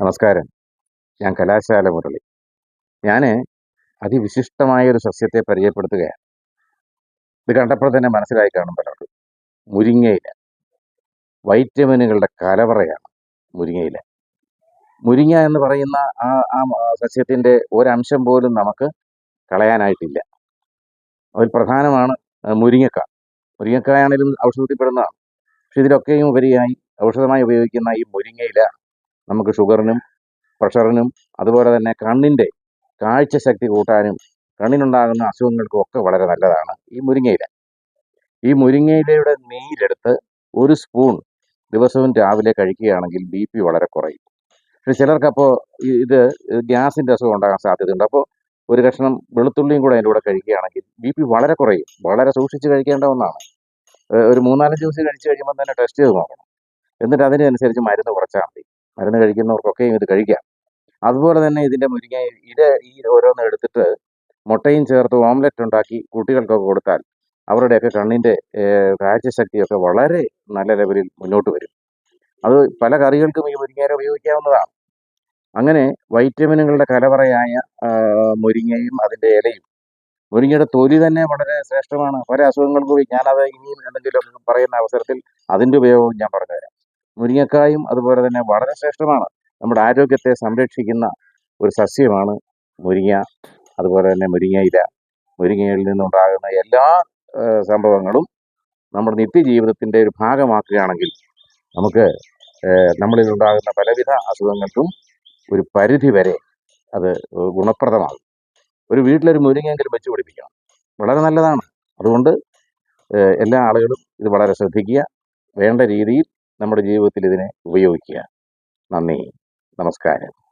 നമസ്കാരം. ഞാൻ കലാശാല മുരളി. ഞാൻ അതിവിശിഷ്ടമായ ഒരു സസ്യത്തെ പരിചയപ്പെടുത്തുകയാണ്. ഇത് കണ്ടപ്പോൾ തന്നെ മനസ്സിലായി കാണും പലർക്കും. മുരിങ്ങയില. വൈറ്റമിനുകളുടെ കലവറയാണ് മുരിങ്ങയില. മുരിങ്ങ എന്ന് പറയുന്ന ആ ആ സസ്യത്തിന്റെ ഒരംശം പോലും നമുക്ക് കളയാനായിട്ടില്ല. അതിൽ പ്രധാനമാണ് മുരിങ്ങക്ക. മുരിങ്ങക്കായാണെങ്കിലും ഔഷധത്തിൽപ്പെടുന്നതാണ്. പക്ഷെ ഇതിലൊക്കെയും ഉപരിയായി ഔഷധമായി ഉപയോഗിക്കുന്ന ഈ മുരിങ്ങയില നമുക്ക് ഷുഗറിനും പ്രഷറിനും അതുപോലെ തന്നെ കണ്ണിന്റെ കാഴ്ചശക്തി കൂട്ടാനും കണ്ണിനുണ്ടാകുന്ന അസുഖങ്ങൾക്കും ഒക്കെ വളരെ നല്ലതാണ് ഈ മുരിങ്ങയില. ഈ മുരിങ്ങയിലയുടെ നീരെടുത്ത് ഒരു സ്പൂൺ ദിവസവും രാവിലെ കഴിക്കുകയാണെങ്കിൽ ബി പി വളരെ കുറയും. പക്ഷെ ചിലർക്കപ്പോൾ ഇത് ഗ്യാസിന്റെ അസുഖം ഉണ്ടാകാൻ സാധ്യതയുണ്ട്. അപ്പോൾ ഒരു കഷ്ണം വെളുത്തുള്ളിയും കൂടെ അതിന്റെ കൂടെ കഴിക്കുകയാണെങ്കിൽ ബി പി വളരെ കുറയും. വളരെ സൂക്ഷിച്ച് കഴിക്കേണ്ട ഒന്നാണ്. ഒരു മൂന്നാലഞ്ച് ദിവസം കഴിച്ച് കഴിയുമ്പോൾ തന്നെ ടെസ്റ്റ് ചെയ്ത് നോക്കണം. എന്നിട്ട് അതിനനുസരിച്ച് മരുന്ന് കുറച്ചാൽ മതി. മരുന്ന് കഴിക്കുന്നവർക്കൊക്കെയും ഇത് കഴിക്കാം. അതുപോലെ തന്നെ ഇതിന്റെ മുരിങ്ങ ഇത് ഈ ഓരോന്ന് എടുത്തിട്ട് മുട്ടയും ചേർത്ത് ഓംലെറ്റ് ഉണ്ടാക്കി കുട്ടികൾക്കൊക്കെ കൊടുത്താൽ അവരുടെയൊക്കെ കണ്ണിന്റെ കാഴ്ചശക്തിയൊക്കെ വളരെ നല്ല ലെവലിൽ മുന്നോട്ട് വരും. അത് പല കറികൾക്കും ഈ മുരിങ്ങയില ഉപയോഗിക്കാവുന്നതാണ്. അങ്ങനെ വൈറ്റമിനുകളുടെ കലവറയായ മുരിങ്ങയും അതിന്റെ ഇലയും. മുരിങ്ങയുടെ തൊലി തന്നെ വളരെ ശ്രേഷ്ഠമാണ്. പല അസുഖങ്ങൾക്കും ഞാനത് ഇനിയും എന്തെങ്കിലും പറയുന്ന അവസരത്തിൽ അതിന്റെ ഉപയോഗവും ഞാൻ പറഞ്ഞുതരാം. മുരിങ്ങക്കായും അതുപോലെ തന്നെ വളരെ ശ്രേഷ്ഠമാണ്. നമ്മുടെ ആരോഗ്യത്തെ സംരക്ഷിക്കുന്ന ഒരു സസ്യമാണ് മുരിങ്ങ. അതുപോലെ തന്നെ മുരിങ്ങ ഇല. മുരിങ്ങയിൽ നിന്നുണ്ടാകുന്ന എല്ലാ സംഭവങ്ങളും നമ്മുടെ നിത്യജീവിതത്തിന്റെ ഒരു ഭാഗമാക്കുകയാണെങ്കിൽ നമുക്ക് നമ്മളിൽ ഉണ്ടാകുന്ന പലവിധ അസുഖങ്ങൾക്കും ഒരു പരിധി വരെ അത് ഗുണപ്രദമാകും. ഒരു വീട്ടിലൊരു മുരിങ്ങയെങ്കിലും വെച്ച് പിടിപ്പിക്കണം. വളരെ നല്ലതാണ്. അതുകൊണ്ട് എല്ലാ ആളുകളും ഇത് വളരെ ശ്രദ്ധിക്കുക. വേണ്ട രീതിയിൽ നമ്മുടെ ജീവിതത്തിൽ ഇതിനെ ഉപയോഗിക്കുക. നന്ദി. നമസ്കാരം.